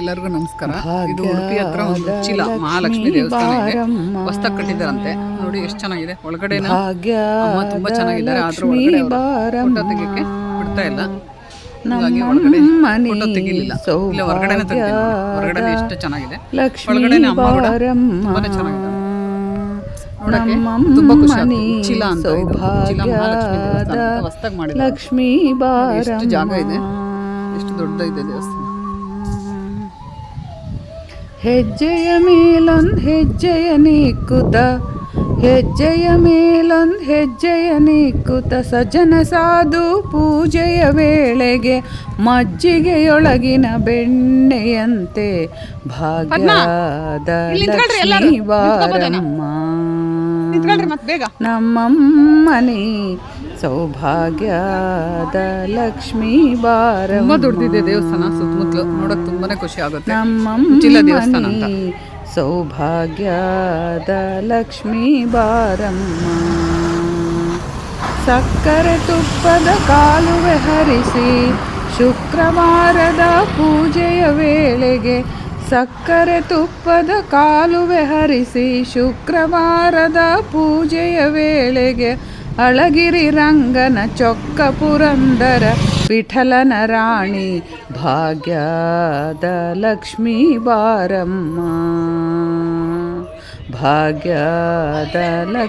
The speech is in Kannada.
ಎಲ್ಲರಿಗೂ ನಮಸ್ಕಾರ. ಇದು ಉಡುಪಿ ಹತ್ರ ಒಂದು ಚಿಲ ಮಹಾಲಕ್ಷ್ಮಿ ದೇವಸ್ಥಾನ ಇದೆ. ಹೊಸ್ತ ಕಟ್ಟಿದಾರಂತೆ ನೋಡಿ ಎಷ್ಟು ಚೆನ್ನಾಗಿದೆ. ಒಳಗಡೆ ತುಂಬಾ ಚೆನ್ನಾಗಿದ್ದಾರೆ. ಆದ್ರೂ ಒಳಗಡೆ ಫೋಟೋ ತೆಗಿಯಕ್ಕೆ ಬಿಡ್ತಾ ಇಲ್ಲ. ಹಾಗಾಗಿ ಒಳಗಡೆ ಫೋಟೋ ತೆಗಿಲಿಲ್ಲ. ಇಲ್ಲ ಹೊರಗಡೆನೆ ತೆಗ್ದಿಲ್ಲ ಹೊರಗಡೆ ಎಷ್ಟು ಚೆನ್ನಾಗಿದೆ. ಒಳಗಡೆನೆ ಅಮ್ಮ ಕೂಡ ತುಂಬಾನೇ ಚೆನ್ನಾಗಿದೆ ನೋಡಕ್ಕೆ ತುಂಬಾ ಖುಷಿ ಆಗ್ತದೆ ಉಚ್ಚಿಲ ಅಂತ ಇದು. ಉಚ್ಚಿಲ ಮಹಾಲಕ್ಷ್ಮಿ ದೇವಸ್ಥಾನ ಅಂತ ಮಾಡಿದ್ದಾರೆ. ಲಕ್ಷ್ಮೀ ಎಷ್ಟು ಜಾಗ ಇದೆ. ಎಷ್ಟು ದೊಡ್ಡ ಇದೆ ದೇವಸ್ಥಾನ. ಹೆಜ್ಜೆಯ ಮೇಲೊಂದು ಹೆಜ್ಜೆಯ ನೀಕುತ ಹೆಜ್ಜೆಯ ಮೇಲೊಂದು ಹೆಜ್ಜೆಯ ನೀಕುತ ಸಜ್ಜನ ಸಾಧು ಪೂಜೆಯ ವೇಳೆಗೆ ಮಜ್ಜಿಗೆಯೊಳಗಿನ ಬೆಣ್ಣೆಯಂತೆ ಭಾಗ್ಯದ ಲಕ್ಷ್ಮೀ ಬಾರಮ್ಮ. ಮತ್ತೆ ಬೇಗ. ನಮ್ಮಮ್ಮನಿ ಸೌಭಾಗ್ಯದ ಲಕ್ಷ್ಮೀ ಬಾರ ತುಂಬಾ ದೊಡ್ಡದಿದೆ ದೇವಸ್ಥಾನ ಸುತ್ತಮುತ್ತಲು ನೋಡಕ್ ತುಂಬಾನೇ ಖುಷಿ ಆಗುತ್ತೆ. ನಮ್ಮಮ್ಮನೆ ದೇವಸ್ಥಾನ ಅಂತ. ಸೌಭಾಗ್ಯದ ಲಕ್ಷ್ಮೀ ಬಾರಮ್ಮ. ಸಕ್ಕರೆ ತುಪ್ಪದ ಕಾಲುವೆ ಹರಿಸಿ ಶುಕ್ರವಾರದ ಪೂಜೆಯ ವೇಳೆಗೆ ಸಕ್ಕರೆ ತುಪ್ಪದ ಕಾಲುವೆ ಹರಿಸಿ ಶುಕ್ರವಾರದ ಪೂಜೆಯ ವೇಳೆಗೆ ಅಳಗಿರಿ ರಂಗನ ಚೊಕ್ಕ ಪುರಂದರ ವಿಠಲನ ರಾಣಿ ಭಾಗ್ಯದ ಲಕ್ಷ್ಮೀ ಬಾರಮ್ಮ. ಭಾಗ್ಯದ ಲಕ್ಷ್ಮೀ